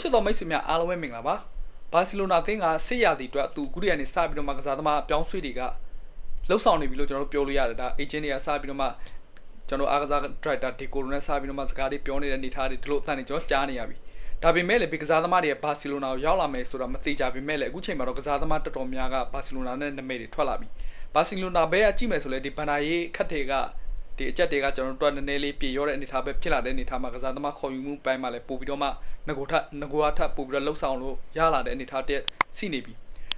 ချစ်တော်မိတ်ဆွေများအားလုံးပဲမင်္ဂလာပါဘာစီလိုနာအသင်းကစစ်ရသည်အတွက်သူအခုတည်းကနေစပြီးတော့မှကစားသမားအပြောင်းဆွေးတွေကလှုပ်ဆောင်နေပြီလို့ကျွန်တော်တို့ပြောလို့ရတယ်ဒါ agent တွေကစပြီးတော့မှကျွန်တော်အားကစား director ဒီကိုလိုနဲ့စပြီးတော့မှစကားတွေပြောနေတဲ့အနေထားတွေဒီလိုအသံတွေကျွန်တော်ကြားနေရပြီဒါပေမဲ့လည်းဒီကစားသမားတွေကဘာစီလိုနာကိုရောက်လာမယ်ဆိုတာမသိကြပေမဲ့လည်းအခုချိန်မှာတော့ကစားသမားတော်တော်များကဘာစီလိုနာနဲ့နာမည်တွေထွက်လာပြီဘာစီလိုနာဘဲကကြည့်မယ်ဆိုလဲဒီဘန်နာရေးခက်တွေက ဒီအချက်တွေကကျွန်တော်တို့နည်းနည်းလေးပြေရောတဲ့အနေထားပဲဖြစ်လာတဲ့အနေထားမှာကစားသမားခေါ်ယူမှုပိုင်းမှာလည်းပို့ပြီးတော့မှငကိုထငကိုအထပ်ပို့ပြီးတော့လှုပ်ဆောင်လို့ရလာတဲ့အနေထားတက်စီနေပြီ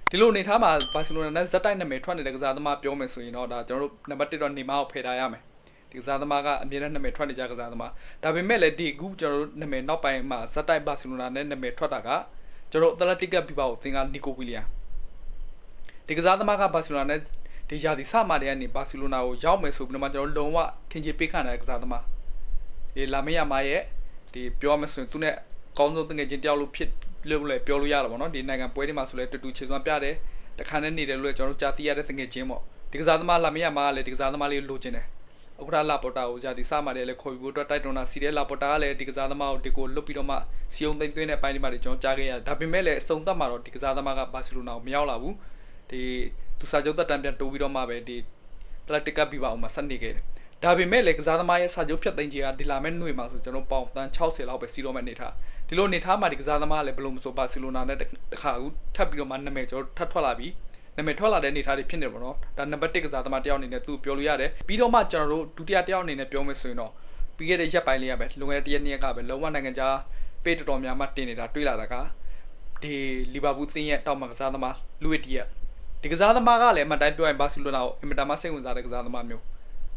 ဒီလိုအနေထားမှာဘာစီလိုနာနဲ့ဇက်တိုက်နာမည်ထွက်နေတဲ့ကစားသမားပြောမယ်ဆိုရင်တော့ဒါကျွန်တော်တို့နံပါတ်1တော့နေမားကိုဖယ်ထားရမယ်ဒီကစားသမားကအမြဲတမ်းနာမည်ထွက်နေကြကစားသမားဒါပေမဲ့လည်းဒီအခုကျွန်တော်တို့နာမည်နောက်ပိုင်းမှာဇက်တိုက်ဘာစီလိုနာနဲ့နာမည်ထွက်တာကကျွန်တော်တို့အသလက်တစ်ကဘီဘာကိုသင်ကနီကိုဝီလီယံဒီကစားသမားကဘာစီလိုနာနဲ့ ဒီရာဒီစမာတွေကနေဘာစီလိုနာကိုရောက်မယ်ဆိုပြီးတော့မှကျွန်တော်လုံးဝထင်ကြီးပေးခံတဲ့ကစားသမားဒီလာမေးယာမာရဲ့ဒီပြောမယ်ဆိုရင်သူနဲ့အကောင်းဆုံးတငယ်ချင်းတယောက်လို့ဖြစ်လို့လည်းပြောလို့ရတာပေါ့နော်ဒီနိုင်ငံပွဲတွေမှာဆိုလဲတူတူခြေစွမ်းပြတယ်တခါနဲ့နေတယ်လို့လည်းကျွန်တော်တို့ကြားသိရတဲ့တငယ်ချင်းပေါ့ဒီကစားသမားလာမေးယာမာကလည်းဒီကစားသမားလေးလိုချင်တယ်အခုဒါလာပေါ်တာကိုရာဒီစမာတွေလည်းခေါ်ပြီးဖို့အတွက်တိုက်တွန်းတာစီတဲ့လာပေါ်တာကလည်းဒီကစားသမားကိုဒီကိုလွတ်ပြီးတော့မှစီယုံသိမ်းသွင်းတဲ့ပိုင်းတွေမှာကျွန်တော်ကြားခဲ့ရတယ်ဒါပေမဲ့လည်းအစုံသက်မှာတော့ဒီကစားသမားကဘာစီလိုနာကိုမရောက်လာဘူးဒီ သူစာချုပ်သက်တမ်းပြန်တိုးပြီးတော့မှပဲဒီတလက်တစ်ကပ်ပြီးပါအောင်မှာဆက်နေခဲ့တယ်။ဒါပေမဲ့လေကစားသမားရဲ့စာချုပ်ဖြတ်သိမ်းကြီးကဒီလာမဲ့နှွေမှာဆိုကျွန်တော်ပေါင်တန်း60လောက်ပဲစီတော့မဲ့နေထား။ဒီလိုနေထားမှာဒီကစားသမားကလည်းဘလို့မဆိုဘာစီလိုနာနဲ့တခါကူထပ်ပြီးတော့မှနာမည်ကျွန်တော်ထပ်ထွက်လာပြီးနာမည်ထွက်လာတဲ့အနေထားတွေဖြစ်နေတယ်ပေါ့နော်။ဒါနံပါတ်1ကစားသမားတယောက်အနေနဲ့သူပြောလို့ရတယ်။ပြီးတော့မှကျွန်တော်တို့ဒုတိယတယောက်အနေနဲ့ပြောမယ်ဆိုရင်တော့ပြီးခဲ့တဲ့ရက်ပိုင်းလေးရပဲလွန်ခဲ့တဲ့တရက်နေ့ကပဲလုံးဝနိုင်ငံခြားပေးတော်တော်များများတင်နေတာတွေ့လာတာကဒီလီဗာပူးသင်းရဲ့တောက်မှကစားသမားလူဝစ်တီရဲ့ ဒီကစားသမားကလည်းအမှန်တိုင်းပြောရင်ဘာစီလိုနာကိုအင်မတန်မှစိတ်ဝင်စားတဲ့ကစားသမားမျိုး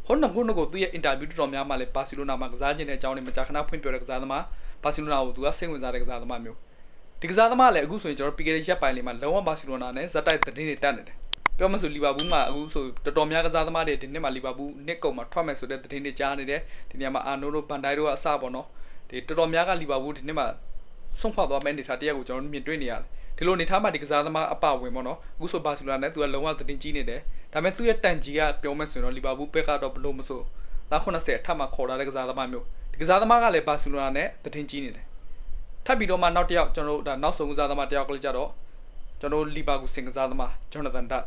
ဟိုနှကုနှကုသူ့ရဲ့အင်တာဗျူးတော်တော်များမှလည်းဘာစီလိုနာမှာကစားခြင်းတဲ့အကြောင်းတွေမကြာခဏဖွင့်ပြတဲ့ကစားသမားဘာစီလိုနာကိုသူကစိတ်ဝင်စားတဲ့ကစားသမားမျိုးဒီကစားသမားလည်းအခုဆိုရင်ကျွန်တော်ပီကလေးရက်ပိုင်းလေးမှာလုံးဝဘာစီလိုနာနဲ့ဇက်တိုက်သတင်းတွေတက်နေတယ်ပြောမှဆိုလီဗာပူးမှာအခုဆိုတော်တော်များကစားသမားတွေဒီနှစ်မှာလီဗာပူးနှစ်ကုန်မှာထွက်မယ်ဆိုတဲ့သတင်းတွေကြားနေတယ်ဒီနေရာမှာအာနိုတို့ဘန်ဒိုင်တို့ကအစပေါ့နော်ဒီတော်တော်များကလီဗာပူးဒီနှစ်မှာဆုံးဖောက်သွားမယ့်အနေထားတရက်ကိုကျွန်တော်မြင်တွေ့နေရတယ် ဒီလိုနေထားမှဒီကစားသမားအပဝင်ပေါ့နော်အခုဆိုဘာစီလိုနာနဲ့သူကလုံးဝသတင်းကြီးနေတယ်ဒါပေမဲ့သူ့ရဲ့တန်ကြီးကပြောမယ်ဆိုရင်တော့လီဗာပူးဘက်ကတော့ဘလို့မဆိုသား80အထပ်မှခေါ်လာတဲ့ကစားသမားမျိုးဒီကစားသမားကလည်းဘာစီလိုနာနဲ့သတင်းကြီးနေတယ်ထပ်ပြီးတော့မှနောက်တစ်ယောက်ကျွန်တော်တို့ဒါနောက်ဆုံးကစားသမားတစ်ယောက်ကလေးကြတော့ကျွန်တော်လီဗာပူးစင်ကစားသမားဂျော်နသန်ဒတ်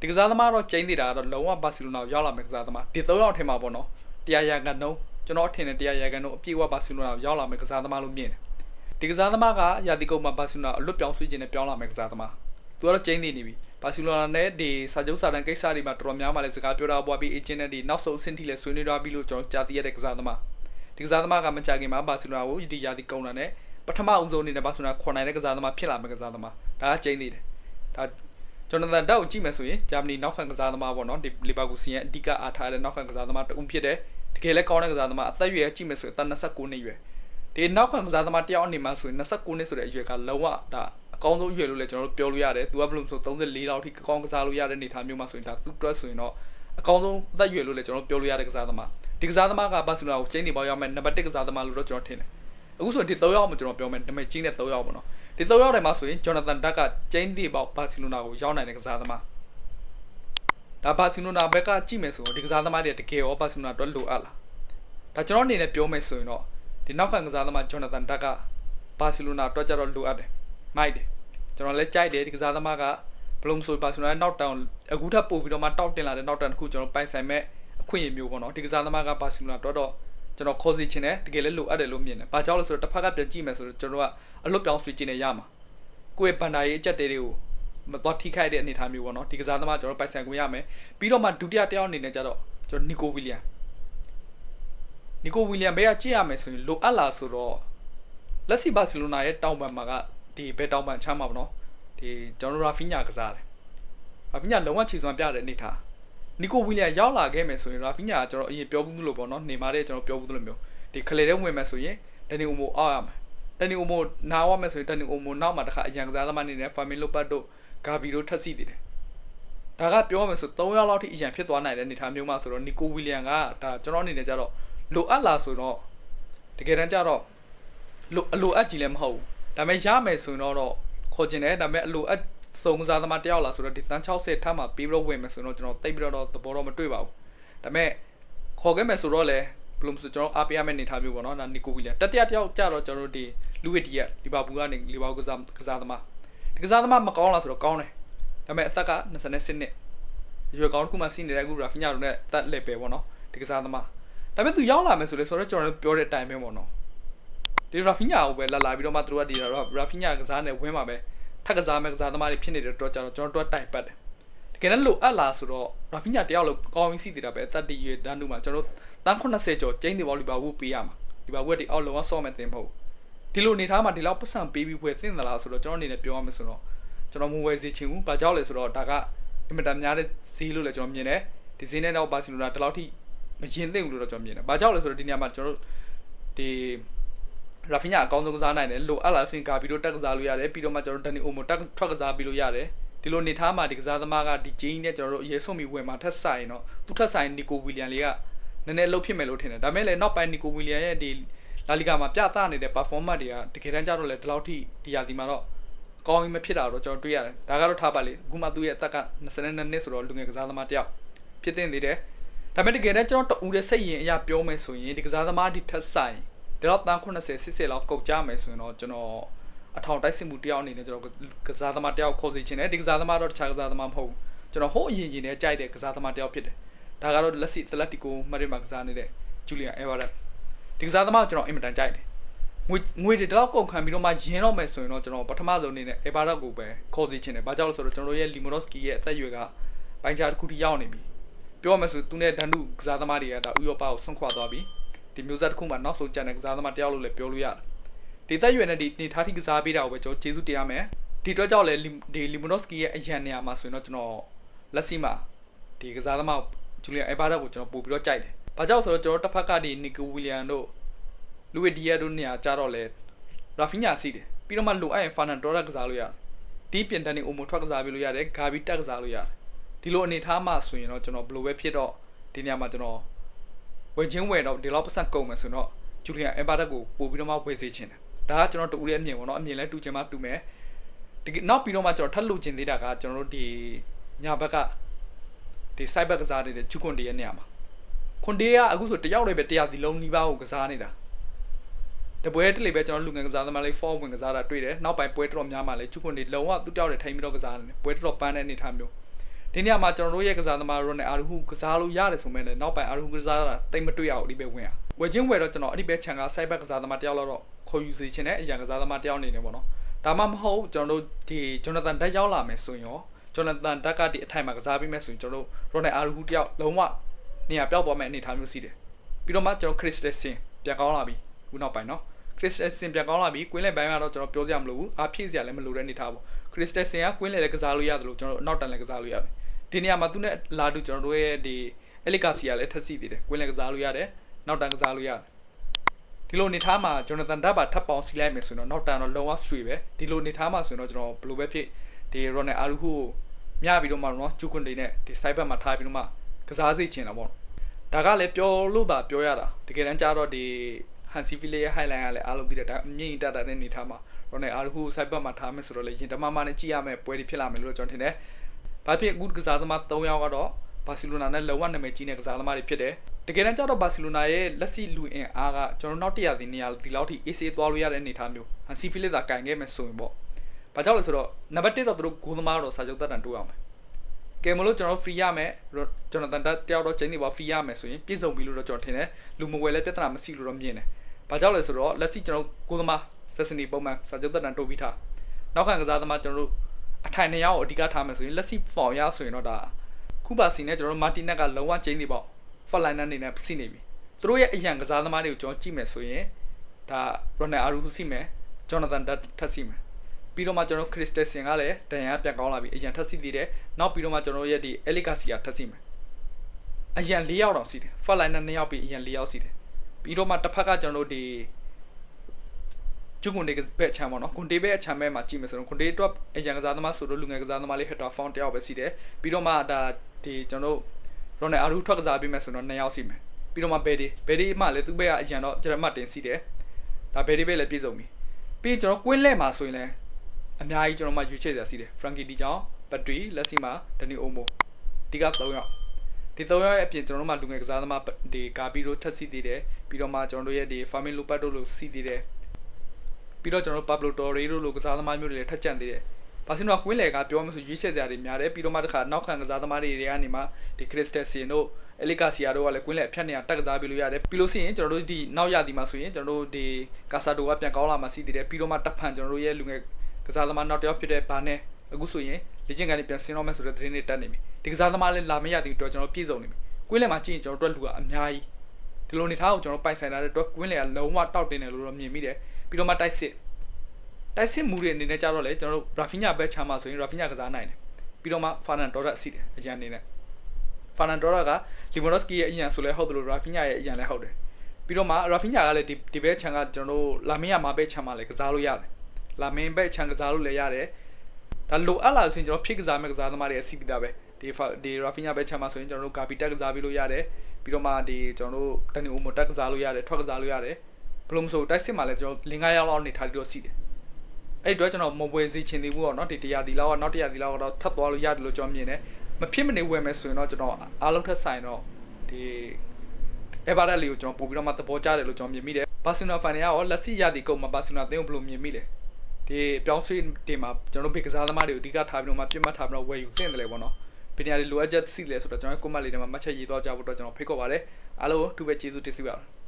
ဒီကစားသမားတော့ကျင်းနေတာကတော့လုံးဝဘာစီလိုနာကိုရောက်လာမယ့်ကစားသမားဒီ၃ယောက်ထဲမှာပေါ့နော်တရားရကန်တော့ကျွန်တော်အထင်နဲ့တရားရကန်တော့အပြည့်အဝဘာစီလိုနာကိုရောက်လာမယ့်ကစားသမားလို့မြင်တယ် ဒီကစားသမားကရာသီကုန်းမှာဘာစီလိုနာအလွတ်ပြောင်းဆွေးခြင်းနဲ့ပြောင်းလာမယ့်ကစားသမားသူကတော့ကျင်းနေနေပြီဘာစီလိုနာနဲ့ဒီစာချုပ်စာတမ်းကိစ္စတွေမှာတော်တော်များများလဲစကားပြောတာပွားပြီး agent နဲ့ဒီနောက်ဆုံးအဆင့်ထိလဲဆွေးနွေးထားပြီးလို့ကျွန်တော်ကြားသိရတဲ့ကစားသမားဒီကစားသမားကမကြခင်မှာဘာစီလိုနာကိုဒီရာသီကုန်းလာနဲ့ပထမအဦးဆုံးအနေနဲ့ဘာစီလိုနာခေါ်နိုင်တဲ့ကစားသမားဖြစ်လာမယ့်ကစားသမားဒါကကျင်းနေတယ်ဒါဂျော်နသန်ဒေါက်ကိုကြည့်မယ်ဆိုရင်ဂျာမနီနောက်ခံကစားသမားပေါ့နော်ဒီလီဗာပူးစီရဲ့အဓိကအားထားတဲ့နောက်ခံကစားသမားတဦးဖြစ်တယ်တကယ်လည်းကောင်းတဲ့ကစားသမားအသက်အရွယ်ကြည့်မယ်ဆိုရင်အသက်29နှစ်ရွယ် ဒီနောက်ခံကစားသမားတယောက်အနေမှာဆိုရင်29နှစ်ဆိုတဲ့အရွယ်ကလုံးဝဒါအကောင်းဆုံးအရွယ်လို့လည်းကျွန်တော်တို့ပြောလို့ရတယ်သူကဘယ်လိုဆို34လောက်ထိကောင်းကစားလို့ရတဲ့အနေအထားမျိုးမှာဆိုရင်ဒါသူ့အတွက်ဆိုရင်တော့အကောင်းဆုံးအသက်အရွယ်လို့လည်းကျွန်တော်တို့ပြောလို့ရတဲ့ကစားသမားဒီကစားသမားကဘာစီလိုနာကိုကျင်းနေပေါရောက်မဲ့နံပါတ်1ကစားသမားလို့တော့ကျွန်တော်ထင်တယ်အခုဆိုရင်ဒီ3ယောက်မှကျွန်တော်ပြောမယ်နာမည်ကြီးတဲ့3ယောက်ပေါ့နော်ဒီ3ယောက်ထဲမှာဆိုရင်ဂျော်နသန်ဒက်ကကျင်းနေပေါဘာစီလိုနာကိုရောက်နိုင်တဲ့ကစားသမားဒါဘာစီလိုနာဘက်ကကြည့်မယ်ဆိုတော့ဒီကစားသမားတွေတကယ်ရောဘာစီလိုနာအတွက်လိုအပ်လားဒါကျွန်တော်အနေနဲ့ပြောမယ်ဆိုရင်တော့ ဒီနောက်ခံကစားသမားဂျော်နသန်ဒက်ကဘာစီလိုနာအတွက်ကြတော့လိုအပ်တယ်မိုက်တယ်ကျွန်တော်လည်းကြိုက်တယ်ဒီကစားသမားကဘလုံးဆိုဘာစီလိုနာနောက်တောင်အခုထပ်ပို့ပြီးတော့မှတောက်တင်လာတဲ့နောက်တန်တစ်ခုကျွန်တော်ပိုင်ဆိုင်မဲ့အခွင့်အရေးမျိုးပေါ့နော်ဒီကစားသမားကဘာစီလိုနာတော့တော့ကျွန်တော်ခေါ်စီချင်တယ်တကယ်လည်းလိုအပ်တယ်လို့မြင်တယ်။ဘာကြောင့်လဲဆိုတော့တစ်ဖက်ကပြန်ကြည့်မယ်ဆိုတော့ကျွန်တော်ကအလွတ်ပြောင်းဆွေးချင်နေရမှာ။ကိုယ့်ရဲ့ဘန်ဒါရေးအချက်တွေကိုမသွားထိခိုက်တဲ့အနေအထားမျိုးပေါ့နော်။ဒီကစားသမားကျွန်တော်ပိုင်ဆိုင်ခွင့်ရမယ်။ပြီးတော့မှဒုတိယတယောက်အနေနဲ့ကျတော့ကျွန်တော်နီကိုဝီလီယံ နီကိုဝီလီယံဘယ်ကကြည့်ရမယ်ဆိုရင်လိုအပ်လာဆိုတော့လက်စီဘာစီလိုနာရဲ့တောင်ပံမှာကဒီဘယ်တောင်ပံချမ်းမှာပေါ့နော်။ဒီကျွန်တော်ရာဖီညာကစားတယ်။ရာဖီညာလုံးဝခြေစွမ်းပြတဲ့အနေထား။နီကိုဝီလီယံရောက်လာခဲ့မယ်ဆိုရင်ရာဖီညာကကျွန်တော်အရင်ပြောဘူးလို့ပေါ့နော်နေမာတဲ့ကျွန်တော်ပြောဘူးလို့မျိုးဒီခလေတဲ့ဝင်မယ်ဆိုရင်ဒနီအိုမိုအောက်ရမယ်ဒနီအိုမိုနားဝမယ်ဆိုရင်ဒနီအိုမိုနောက်မှာတခါအရန်ကစားသမားနေနဲ့ဖာမင်လိုပတ်တို့ဂါဘီတို့ထက်စီတည်တယ်ဒါကပြောမယ်ဆို3ယောက်လောက်ထိအရန်ဖြစ်သွားနိုင်တဲ့အနေထားမျိုးမှဆိုတော့နီကိုဝီလီယံကဒါကျွန်တော်အနေနဲ့ကြတော့ လိုအပ်လာဆိုတော့တကယ်တမ်းကြတော့လိုအလိုအပ်ကြီးလည်းမဟုတ်ဘူးဒါပေမဲ့ရမယ်ဆိုရင်တော့ခေါ်ကျင်တယ်ဒါပေမဲ့အလိုအပ်စုံကစားသမားတယောက်လာဆိုတော့ဒီသန်း60ထပ်မှာပြီးပြီးတော့ဝင်မယ်ဆိုတော့ကျွန်တော်တိတ်ပြီးတော့သဘောတော့မတွေ့ပါဘူးဒါပေမဲ့ခေါ်ခဲ့မယ်ဆိုတော့လေဘဘယ်လိုမဆိုကျွန်တော်အားပေးရမယ့်အနေထားမျိုးပေါ့နော်ဒါနီကိုဝီလီယံတတိယတစ်ယောက်ကြတော့ကျွန်တော်တို့ဒီလူဝစ်ဒီယက်လီဗာပူးကနေလီဗာပူးကစားကစားသမားဒီကစားသမားမကောင်းလားဆိုတော့ကောင်းတယ်ဒါပေမဲ့အသက်က28နှစ်ရွယ်ကောင်းတစ်ခုမှစီးနေတဲ့အခုရာဖီညာတို့နဲ့တက်လက်ပဲပေါ့နော်ဒီကစားသမား ဒါပေမဲ့သူရောက်လာမယ်ဆိုလေဆိုတော့ကျွန်တော်တို့ပြောတဲ့အတိုင်းပဲပေါ့နော်ဒီရာဖီညာကိုပဲလာလာပြီးတော့မှသူတို့ကဒီရာဖီညာကစားနေဝင်းမှာပဲထက်ကစားမဲ့ကစားသမားတွေဖြစ်နေတဲ့တော့ကျွန်တော်ကျွန်တော်တို့တိုင်ပတ်တယ်တကယ်လည်းလိုအပ်လားဆိုတော့ရာဖီညာတယောက်လို့ကောင်းရင်းစီတည်တာပဲတတ်တရွေတန်းတူမှာကျွန်တော်တန်း80ကျော်ကျင်းဒီဘောလီဘာဝူပေးရမှာဒီဘာဝူကဒီအောက်လုံးဝဆော့မဲ့တင်မဟုတ်ဒီလိုနေထားမှာဒီလောက်ပတ်စံပေးပြီးဖွယ်သင့်သလားဆိုတော့ကျွန်တော်အနေနဲ့ပြောရမယ်ဆိုတော့ကျွန်တော်မဝယ်စီချင်ဘူးဘာကြောင့်လဲဆိုတော့ဒါကအင်မတန်များတဲ့ဈေးလို့လည်းကျွန်တော်မြင်တယ်ဒီဈေးနဲ့တော့ဘာစီလိုနာဒီလောက်ထိ မရင်သိဘူးလို့တော့ကျွန်တော်မြင်တယ်ဘာကြောင့်လဲဆိုတော့ဒီနေရာမှာကျွန်တော်ဒီရာဖီညာအကောင်းဆုံးကစားနိုင်တယ်လိုအပ်လာစင်ကာပြီးတော့တက်ကစားလို့ရတယ်ပြီးတော့မှကျွန်တော်ဒန်နီအိုမိုတက်ထွက်ကစားပြီးလို့ရတယ်ဒီလိုနေထားမှာဒီကစားသမားကဒီဂျင်းနဲ့ကျွန်တော်တို့အရေးဆုံးပြီးဝင်မှာထက်ဆိုင်တော့သူထက်ဆိုင်နီကိုဝီလီယံလေးကနည်းနည်းလှုပ်ဖြစ်မယ်လို့ထင်တယ်ဒါပေမဲ့လည်းနောက်ပိုင်းနီကိုဝီလီယံရဲ့ဒီလာလီဂါမှာပြသနေတဲ့ performance တွေကတကယ်တမ်းကျတော့လေဒီလောက်ထိဒီရာဒီမှာတော့ကောင်းရင်မဖြစ်တာတော့ကျွန်တော်တွေ့ရတယ်ဒါကတော့ထားပါလေအခုမှသူ့ရဲ့အသက်က22နှစ်ဆိုတော့လူငယ်ကစားသမားတယောက်ဖြစ်တင်သေးတယ် ဒါပေမဲ့တကယ်တမ်းကျွန်တော်တူတဲ့စိတ်ရင်အရာပြောမယ်ဆိုရင်ဒီကစားသမားဒီထက်ဆိုင်ဒီတော့တန်း80 80လောက်ကုန်ကြမယ်ဆိုရင်တော့ကျွန်တော်အထောင်တိုက်စစ်မှုတယောက်အနေနဲ့ကျွန်တော်ကစားသမားတယောက်ခေါ်စီခြင်းတယ်ဒီကစားသမားတော့တခြားကစားသမားမဟုတ်ဘူးကျွန်တော်ဟိုးအရင်ရင်နဲ့ကြိုက်တဲ့ကစားသမားတယောက်ဖြစ်တယ်ဒါကတော့လက်စီတလက်တီကိုမရစ်မှာကစားနေတဲ့ဂျူလီယန်အေဗာရက်ဒီကစားသမားကိုကျွန်တော်အင်မတန်ကြိုက်တယ်ငွေငွေတွေတလောက်ကုန်ခံပြီးတော့မှရင်းတော့မယ်ဆိုရင်တော့ကျွန်တော်ပထမဆုံးအနေနဲ့အေဗာရက်ကိုပဲခေါ်စီခြင်းတယ်ဘာကြောင့်လဲဆိုတော့ကျွန်တော်တို့ရဲ့လီမိုနော့စကီရဲ့အသက်အရွယ်ကပိုင်းခြားတစ်ခုထိရောက်နေပြီ ပြောမယ်ဆိုသူနဲ့ဒန်ဒုကစားသမားတွေကဒါဥရောပကိုဆွန့်ခွာသွားပြီဒီမျိုးဆက်တစ်ခုမှနောက်ဆုံးကျန်တဲ့ကစားသမားတယောက်လို့လည်းပြောလို့ရတယ်ဒီသက်ရွယ်နဲ့ဒီနေထားထိကစားပေးတာကိုပဲကျွန်တော်ကျေးဇူးတင်ရမယ်ဒီအတွက်ကြောင့်လည်းဒီလီမိုနိုစကီရဲ့အရန်နေရာမှာဆိုရင်တော့ကျွန်တော်လက်စီမှာဒီကစားသမားဂျူလီယန်အေဘာဒတ်ကိုကျွန်တော်ပို့ပြီးတော့ကြိုက်တယ်။ဘာကြောင့်ဆိုတော့ကျွန်တော်တစ်ဖက်ကဒီနီကိုဝီလီယန်တို့လူဝီဒီယာတို့နေရာကြတော့လဲရာဖီညာစီးတယ်ပြီးတော့မှလိုအပ်ရင်ဖာနန်ဒေါ်ရကစားလို့ရတယ်။ဒီပြင်တန်နေအိုမိုထွက်ကစားပေးလို့ရတယ်ဂါဘီတက်ကစားလို့ရတယ်။ ဒီလိုအနေထားမှဆိုရင်တော့ကျွန်တော်ဘယ်လိုပဲဖြစ်တော့ဒီနေရာမှာကျွန်တော်ဝယ်ချင်းဝယ်တော့ဒီလောက်ပတ်စံကုန်မယ်ဆိုတော့ဂျူလီယန်အေဘာဒတ်ကိုပို့ပြီးတော့မှဝယ်စေချင်တယ်။ဒါကကျွန်တော်တူရဲ့အမြင်ပေါ့နော်အမြင်လဲတူချင်မှတူမယ်ဒီနောက်ပြီးတော့မှကျွန်တော်ထပ်လို့ကျင်သေးတာကကျွန်တော်တို့ဒီညာဘက်ကဒီ site ဘက်ကစားနေတဲ့ဂျူကွန်တီရဲ့နေရာမှာခွန်တီကအခုဆိုတယောက်တည်းပဲတရားဒီလုံးနီးပါးကိုကစားနေတာတပွဲတလေပဲကျွန်တော်လူငယ်ကစားသမားလေး form ဝင်ကစားတာတွေ့တယ်နောက်ပိုင်းပွဲတော်များမှလည်းဂျူကွန်တီလုံးဝသူ့တယောက်တည်းထိုင်ပြီးတော့ကစားနေတယ်ပွဲတော်ပန်းတဲ့အနေထားမျိုး ဒီနေရာမှာကျွန်တော်တို့ရဲ့ကစားသမားရိုနယ်အာရူဟူကစားလို့ရတယ်ဆိုမဲ့လည်းနောက်ပိုင်းအာရူဟူကစားတာတိတ်မတွေ့ရဘူးဒီပဲဝင်ရဝယ်ချင်းဝယ်တော့ကျွန်တော်အဲ့ဒီပဲခြံက site ဘက်ကစားသမားတယောက်တော့ခေါ်ယူစေချင်တဲ့အရာကစားသမားတယောက်အနေနဲ့ပေါ့နော်ဒါမှမဟုတ်ကျွန်တော်တို့ဒီဂျွန်နသန်တက်ရောက်လာမယ်ဆိုရင်ရောဂျွန်နသန်တက်ကဒီအထိုင်မှာကစားပေးမယ်ဆိုရင်ကျွန်တော်တို့ရိုနယ်အာရူဟူတယောက်လုံးဝနေရာပြောက်သွားမယ့်အနေအထားမျိုးရှိတယ်ပြီးတော့မှကျွန်တော်ခရစ်စတက်ဆင်ပြန်ကောင်းလာပြီခုနောက်ပိုင်းနော်ခရစ်စတက်ဆင်ပြန်ကောင်းလာပြီကွင်းလယ်ပိုင်းကတော့ကျွန်တော်ပြောစရာမလိုဘူးအားဖြည့်စရာလည်းမလိုတဲ့အနေအထားပေါ့ခရစ်စတက်ဆင်ကကွင်းလယ်လည်းကစားလို့ရတယ်လို့ကျွန်တော်တို့အနောက်တန်လည်းကစားလို့ရတယ် ဒီနေရာမှာသူနဲ့လာတူကျွန်တော်တို့ရဲ့ဒီအလီကာစီကလည်းထက်စီသေးတယ်ကွင်းလယ်ကစားလို့ရတယ်နောက်တန်ကစားလို့ရတယ်ဒီလိုနေထားမှာဂျွန်နသန်ဒတ်ပါထပ်ပေါင်းစီလိုက်မယ်ဆိုတော့နောက်တန်တော့လုံးဝဆွေပဲဒီလိုနေထားမှာဆိုတော့ကျွန်တော်ဘယ်လိုပဲဖြစ်ဒီရိုနယ်အာရူဟူကိုမြပြီးတော့မှနော်ဂျူကွန်တေနဲ့ဒီစိုက်ဘက်မှာထားပြီးတော့မှကစားစေချင်တာပေါ့ဒါကလည်းပြောလို့သာပြောရတာတကယ်တမ်းကျတော့ဒီဟန်စီဖီလေးရဲ့ highlight ကလည်းအားလုံးသိတဲ့ဒါအမြင့်တက်တာတဲ့နေထားမှာရိုနယ်အာရူဟူစိုက်ဘက်မှာထားမယ်ဆိုတော့လေရင်တမမနဲ့ကြည့်ရမယ်ပွဲတွေဖြစ်လာမယ်လို့ကျွန်တော်ထင်တယ် ဘာဖြစ်အခုကစားသမား3ယောက်ကတော့ဘာစီလိုနာနဲ့လောဝနာမည်ကြီးတဲ့ကစားသမားတွေဖြစ်တယ်တကယ်တမ်းကျတော့ဘာစီလိုနာရဲ့လက်စီလူအင်အားကကျွန်တော်နောက်တရသည်နေရာဒီလောက်ထိ AC သွားလို့ရတဲ့အနေအထားမျိုးဟန်စီဖီလေးသာကင်ခဲ့မယ်ဆိုရင်ပေါ့ဘာကြောင့်လဲဆိုတော့နံပါတ်1တော့သူတို့ဂိုးသမားတော့စာချုပ်သက်တမ်းတိုးအောင်မယ်ကဲမလို့ကျွန်တော် free ရမယ်ကျွန်တော်တန်တက်တယောက်တော့ချိန်နေပါ free ရမယ်ဆိုရင်ပြည့်စုံပြီလို့တော့ကျွန်တော်ထင်တယ်လူမဝယ်လဲပြဿနာမရှိလို့တော့မြင်တယ်ဘာကြောင့်လဲဆိုတော့လက်စီကျွန်တော်ဂိုးသမားဆက်စနီပုံမှန်စာချုပ်သက်တမ်းတိုးပြီးထားနောက်ခံကစားသမားကျွန်တော်တို့ အထိုင်နှစ်ယောက်ကိုအဓိကထားမယ်ဆိုရင်လက်စီဖောင်ရဆိုရင်တော့ဒါခုပါစီနဲ့ကျွန်တော်မာတီနက်ကလုံးဝကျင်းနေပေါ့ဖက်လိုင်းနက်နေနဲ့စီနေပြီသူတို့ရဲ့အရန်ကစားသမားတွေကိုကျွန်တော်ကြည့်မယ်ဆိုရင်ဒါရိုနယ်အာရူဟူစီမယ်ဂျောနာသန်ဒတ်ထက်စီမယ်ပြီးတော့မှကျွန်တော်ခရစ်စတက်ဆင်ကလည်းဒန်ယာပြန်ကောင်းလာပြီအရန်ထက်စီသေးတယ်နောက်ပြီးတော့မှကျွန်တော်ရဲ့ဒီအလီကာစီယာထက်စီမယ်အရန်၄ယောက်တော့စီတယ်ဖက်လိုင်းနက်၂ယောက်ပြီးအရန်၄ယောက်စီတယ်ပြီးတော့မှတစ်ဖက်ကကျွန်တော်တို့ဒီ ကျုပ်ကွန်ဒေဘက်ချမ်းပေါ့နော်ကွန်ဒေဘက်ချမ်းဘက်မှာကြည့်မယ်ဆိုတော့ကွန်ဒေတော့အရန်ကစားသမားဆိုတော့လူငယ်ကစားသမားလေးဟက်တာဖောင်းတယောက်ပဲစီတယ်ပြီးတော့မှဒါဒီကျွန်တော်တို့ရိုနယ်အာရူထွက်ကစားပေးမယ်ဆိုတော့2ယောက်စီမယ်ပြီးတော့မှဘယ်ဒီဘယ်ဒီမှလည်းသူ့ဘက်ကအရန်တော့ကျွန်တော်မှတ်တင်စီတယ်ဒါဘယ်ဒီဘက်လည်းပြည့်စုံပြီပြီးရင်ကျွန်တော်ကွင်းလက်မှာဆိုရင်လည်းအများကြီးကျွန်တော်မှယူချစ်စရာစီတယ်ဖရန်ကီဒီကြောင့်ဘက်ထရီလက်စီမှာဒနီအိုမိုဒီက3ယောက်ဒီ၃ယောက်ရဲ့အပြင်ကျွန်တော်တို့မှလူငယ်ကစားသမားဒီကာပီတို့ထက်စီသေးတယ်ပြီးတော့မှကျွန်တော်တို့ရဲ့ဒီ Farming Lopat တို့လို့စီသေးတယ် ပြီးတော့ကျွန်တော်တို့ Pablo Torre တို့လိုကစားသမားမျိုးတွေလည်းထက်ကြံသေးတယ်ဘာစင်တော့ကွင်းလေကပြောမှဆိုရွေးချယ်စရာတွေများတယ်ပြီးတော့မှတစ်ခါနောက်ခံကစားသမားတွေတွေကနေမှဒီ Crystal Sin တို့ Elika Sia တို့ကလည်းကွင်းလေအဖြတ်နေရတက်ကစားပြီးလို့ရတယ်ပြီးလို့ရှိရင်ကျွန်တော်တို့ဒီနောက်ရသည်မှာဆိုရင်ကျွန်တော်တို့ဒီ Casado ကပြန်ကောင်းလာမှစီသေးတယ်ပြီးတော့မှတပ်ဖန်ကျွန်တော်တို့ရဲ့လူငယ်ကစားသမားနောက်တစ်ယောက်ဖြစ်တဲ့ဘာနဲ့အခုဆိုရင်လေ့ကျင့်ခန်းတွေပြန်ဆင်းတော့မယ်ဆိုတဲ့သတင်းတွေတက်နေပြီဒီကစားသမားလည်းလာမရသေးဘူးတော့ကျွန်တော်ပြည့်စုံနေပြီကွင်းလေမှာကြည့်ရင်ကျွန်တော်တို့လူကအများကြီးဒီလိုနေထားကိုကျွန်တော်ပိုင်ဆိုင်လာတဲ့အတွက်ကွင်းလေကလုံးဝတောက်တင်တယ်လို့တော့မြင်မိတယ် ပြီးတော့မှတိုက်စစ်တိုက်စစ်မူတွေအနေနဲ့ကြတော့လေကျွန်တော်တို့ရာဖီညာဘက်ချမ်းမှာဆိုရင်ရာဖီညာကစားနိုင်တယ်ပြီးတော့မှဖာနန်ဒေါ်ရက်စီတယ်အရန်အနေနဲ့ဖာနန်ဒေါ်ရက်ကလီမိုနော့စကီရဲ့အရန်ဆိုလဲဟုတ်တယ်လို့ရာဖီညာရဲ့အရန်လည်းဟုတ်တယ်ပြီးတော့မှရာဖီညာကလည်းဒီဒီဘက်ချမ်းကကျွန်တော်တို့လာမင်းရမှာဘက်ချမ်းမှာလည်းကစားလို့ရတယ်လာမင်းဘက်ချမ်းကစားလို့လည်းရတယ်ဒါလိုအပ်လာလို့ဆိုရင်ကျွန်တော်ဖြစ်ကစားမဲ့ကစားသမားတွေအစီပီတာပဲဒီဒီရာဖီညာပဲချမ်းမှာဆိုရင်ကျွန်တော်တို့ကာပီတက်ကစားပြီးလို့ရတယ်ပြီးတော့မှဒီကျွန်တော်တို့တန်နီအိုမိုတက်ကစားလို့ရတယ်ထွက်ကစားလို့ရတယ် ဘယ်လိုမဆိုတိုက်စစ်မှာလည်းကျွန်တော်၄-၅ရောက်လောက်နေထားလို့ရှိတယ်အဲ့တော့ကျွန်တော်မဝယ်စီချင်သေးဘူးပေါ့နော်ဒီတရားဒီလောက်ကနောက်တရားဒီလောက်ကတော့ထပ်သွားလို့ရတယ်လို့ကျွန်တော်မြင်တယ်မဖြစ်မနေဝယ်မယ်ဆိုရင်တော့ကျွန်တော်အားလုံးထက်ဆိုင်တော့ဒီ Everton လေးကိုကျွန်တော်ပို့ပြီးတော့မှသဘောကျတယ်လို့ကျွန်တော်မြင်မိတယ် Barcelona fan တွေကရောလက်ရှိရသည်ကုန်မှာ Barcelona သင်းကိုဘယ်လိုမြင်မိလဲဒီပြောင်းဆွေးတင်မှာကျွန်တော်တို့ဘေကစားသမားတွေကိုအဓိကထားပြီးတော့မှပြတ်မှတ်ထားပြီးတော့ဝယ်ယူသင့်တယ်လေပေါ့နော်ပင်ရည်လိုအပ်ချက်ရှိလဲဆိုတော့ကျွန်တော်ကွန်မန့်လေးထဲမှာမှတ်ချက်ရေးသွားကြဖို့အတွက်ကျွန်တော်ဖိတ်ခေါ်ပါတယ်အားလုံးသူပဲကျေးဇူးတင်ရှိပါတယ်